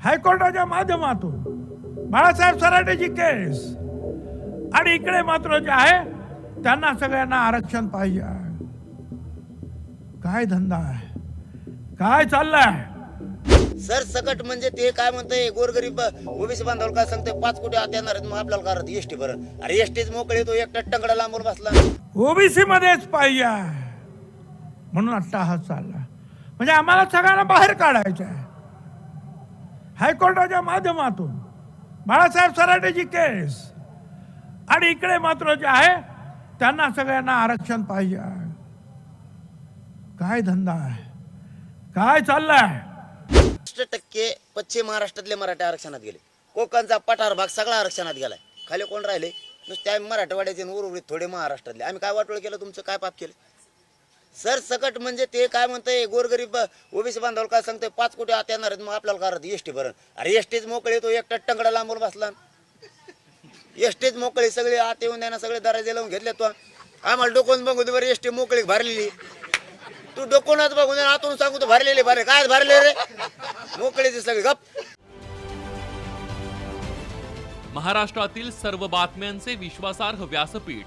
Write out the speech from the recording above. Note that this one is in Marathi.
हायकोर्टाच्या माध्यमातून बाळासाहेब सराटेची केस. आणि इकडे मात्र जे आहे त्यांना सगळ्यांना आरक्षण पाहिजे. काय धंदा आहे? काय चाललंय? सर सकट म्हणजे ते काय म्हणतंय गोरगरीब ओबीसी बांधवाला काय सांगतोय पाच कोटी आत येणार आहेत मग आपल्याला करत एसटी बरं अरे एसटीच मोकळे तो एकटा टंगडा लांबून बसला. ओबीसी मध्येच पाहिजे. म्हणून अट्टाहास चालला. म्हणजे आम्हाला सगळ्यांना बाहेर काढायचं आहे. हायकोर्टाच्या माध्यमातून बाळासाहेब सराटेची केस. आणि इकडे मात्र जे आहे त्यांना सगळ्यांना आरक्षण पाहिजे. काय धंदा आहे? काय चाललंय? टक्के पश्चिम महाराष्ट्रातले मराठी आरक्षणात गेले. कोकणचा पठार भाग सगळा आरक्षणात गेलाय. खाली कोण राहिले? नुसते आम्ही मराठवाड्याचे आणि उर्वरित थोडे महाराष्ट्रातले. आम्ही काय वाटोळ केलं? तुमचं काय पाप केलं? सर सकट म्हणजे ते काय म्हणतंय गोरगरीब ओबीसी बांधवाला काय सांगतोय पाच कोटी आत येणार आहेत मग आपल्याला करत एसटी भरण. अरे एसटीच मोकळी तो एकटा टंगडा लांबून बसला. एसटीच मोकळी सगळे आत येऊन द्या सगळे दराजे लावून घेतले तो. आम्हाला डोकून बघू दे बरं एसटी मोकळी भरलेली. तू डोकूनच बघून दे, आतून सांगू तू भरलेली भरले. काय भरले रे? मोकळीचे सगळे गप. महाराष्ट्रातील सर्व बातम्यांचे विश्वासार्ह व्यासपीठ.